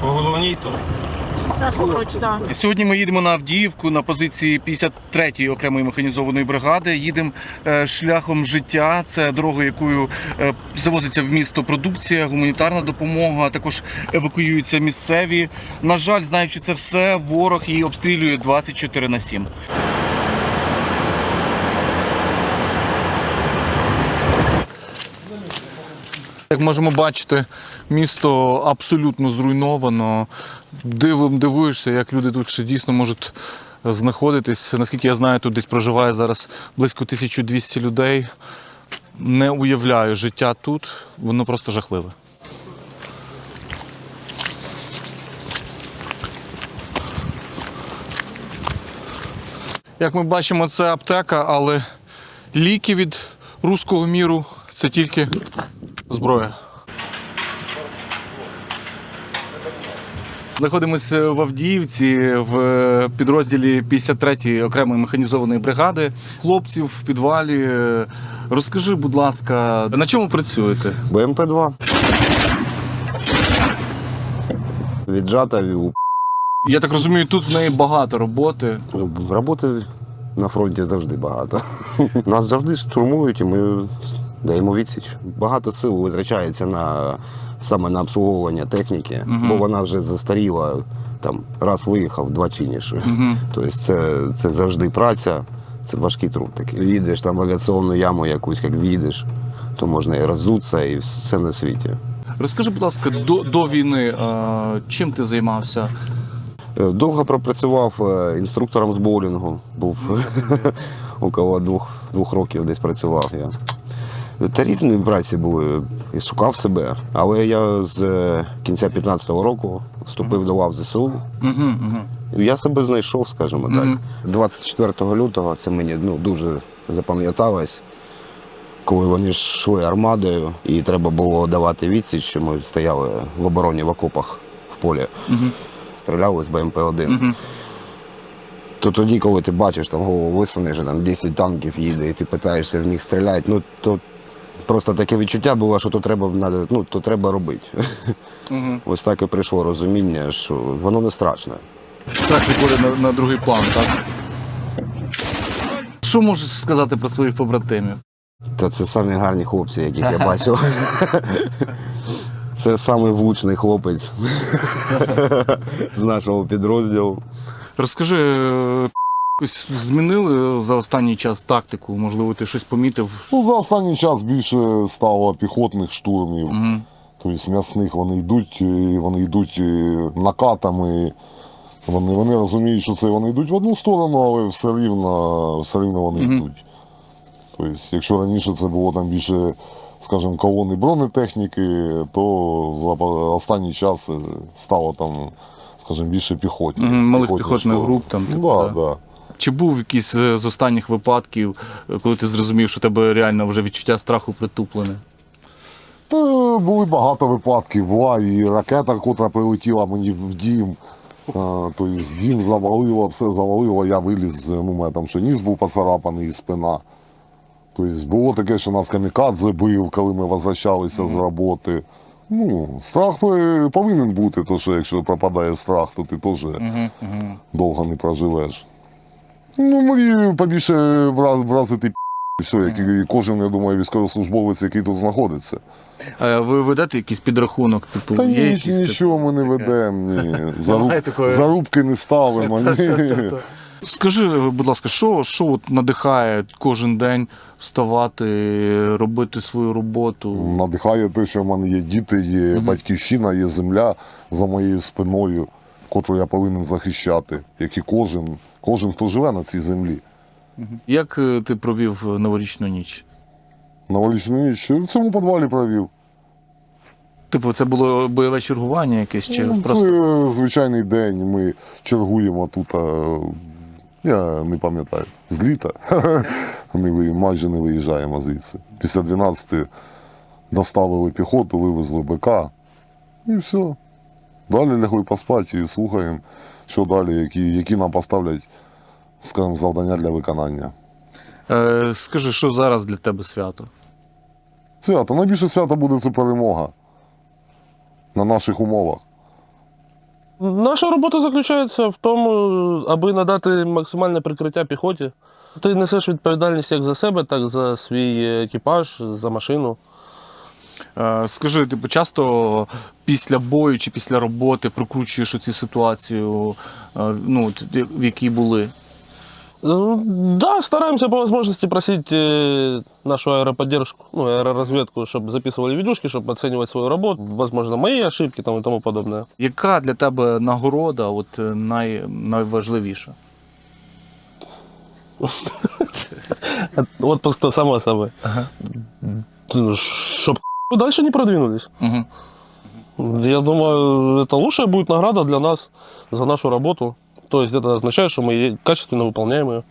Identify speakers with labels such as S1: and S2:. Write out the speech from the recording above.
S1: По головній то.
S2: Поруч, так.
S3: Сьогодні ми їдемо на Авдіївку на позиції 53-ї окремої механізованої бригади. Їдемо е, шляхом життя. Це дорога, якою е, завозиться в місто продукція, гуманітарна допомога. а Також евакуюються місцеві. На жаль, знаючи це все, ворог її обстрілює 24 на 7. Як можемо бачити, місто абсолютно зруйновано. Дивом дивуєшся, як люди тут ще дійсно можуть знаходитись. Наскільки я знаю, тут десь проживає зараз близько 1200 людей. Не уявляю життя тут, воно просто жахливе. Як ми бачимо, це аптека, але ліки від руського міру це тільки зброя. Знаходимося в Авдіївці в підрозділі 53-ї окремої механізованої бригади. Хлопців в підвалі. Розкажи, будь ласка, на чому працюєте?
S4: БМП-2. Віджата у
S3: Я так розумію, тут в неї багато роботи.
S4: роботи на фронті завжди багато. Нас завжди штурмують і ми даємо відсіч. Багато сил витрачається на саме на обслуговування техніки, бо вона вже застаріла. Там раз виїхав, два чиниш. Тобто це, це завжди праця, це важкий труд такий. Їдеш там в авіаційну яму якусь, як в'їдеш, то можна і роззутися, і все на світі.
S3: Розкажи, будь ласка, до, до війни е, чим ти займався?
S4: Е, Довго пропрацював е, інструктором з боулінгу. Був около двох, двох років десь працював я. Та різні праці були, і шукав себе. Але я з е, кінця 15-го року вступив до лав ЗСУ. Я себе знайшов, скажімо так. 24 лютого це мені ну, дуже запам'яталось, коли вони йшли армадою, і треба було давати відсіч, що ми стояли в обороні в окопах в полі. Стріляли з БМП-1. То тоді, коли ти бачиш, там голову висунеш, там 10 танків їде, і ти питаєшся в них стріляти, ну то просто таке відчуття було, що то треба, надо- ну, то треба робити.
S3: Угу.
S4: Ось так і прийшло розуміння, що воно не страшно.
S3: Страх відходить на, на другий план, так? Що можеш сказати про своїх побратимів?
S4: Та це самі гарні хлопці, яких я бачив. Це самий влучний хлопець з нашого підрозділу.
S3: Розкажи, е, якось змінили за останній час тактику? Можливо, ти щось помітив?
S5: Ну, за останній час більше стало піхотних штурмів.
S3: Угу.
S5: Тобто м'ясних вони йдуть, і вони йдуть і накатами. Вони, вони розуміють, що це вони йдуть в одну сторону, але все рівно, все рівно вони
S3: Мгм.
S5: йдуть. Тобто, якщо раніше це було там більше, скажімо, колони бронетехніки, то за останній час е, стало там, скажімо, більше піхоті.
S3: Мгм, малих
S5: піхотних
S3: піхотних груп там,
S5: Ну,
S3: типу,
S5: да,
S3: да.
S5: да.
S3: Чи був якийсь е, з останніх випадків, е, коли ти зрозумів, що тебе реально вже відчуття страху притуплене?
S5: Та були багато випадків. Була і ракета, котра прилетіла мені в дім. Тобто дім завалило, все завалило, я виліз, ну, у мене там ще ніс був поцарапаний і спина. Тобто було таке, що нас камікадзе бив, коли ми возвращалися з роботи. Ну, страх повинен бути, то що якщо пропадає страх, то ти теж довго не проживеш. Ну, мрію побільше вра- вразити все, як і кожен, я думаю, військовослужбовець, який тут знаходиться.
S3: Е, Ви ведете якийсь підрахунок? Типу,
S5: Та ні,
S3: якісь,
S5: нічого ми не ведемо, ні. Заруб...
S3: Такої-
S5: Зарубки не ставимо. Ні.
S3: Скажи, будь ласка, що, що от надихає кожен день вставати, робити свою роботу?
S5: Надихає те, що в мене є діти, є батьківщина, є земля за моєю спиною, котру я повинен захищати, як і кожен, кожен, хто живе на цій землі.
S3: Як е, ти провів новорічну ніч?
S5: Новорічну ніч в цьому підвалі провів.
S3: Типу, це було бойове чергування якесь чи
S5: Ну,
S3: просто.
S5: Це звичайний день. Ми чергуємо тут. а, Я не пам'ятаю, з літа. не ви- майже не виїжджаємо звідси. Після 12 доставили піхоту, вивезли БК. І все. Далі лягли поспати і слухаємо, що далі, які, які нам поставлять, скажімо, завдання для виконання.
S3: Е, скажи, що зараз для тебе свято?
S5: Свято. Найбільше свято буде це перемога на наших умовах.
S1: Наша робота заключається в тому, аби надати максимальне прикриття піхоті. Ти несеш відповідальність як за себе, так і за свій екіпаж, за машину.
S3: Е, Скажи, типу, часто після бою чи після роботи прокручуєш оці ситуацію, е, ну, от, в якій були?
S1: Ну, Да, стараемся по возможности просить э, нашу аэроподдержку, ну, аэроразведку, чтобы записывали видюшки, чтобы оценивать свою работу, возможно, мои ошибки там, и тому подобное.
S3: Яка для тебе нагорода от, е, най, найважливіша?
S1: Отпуск то самое самое.
S3: Ага.
S1: Чтобы дальше не продвинулись.
S3: Угу.
S1: Я думаю, это лучшая будет награда для нас за нашу работу. То есть это означает, что мы е- качественно выполняем ее.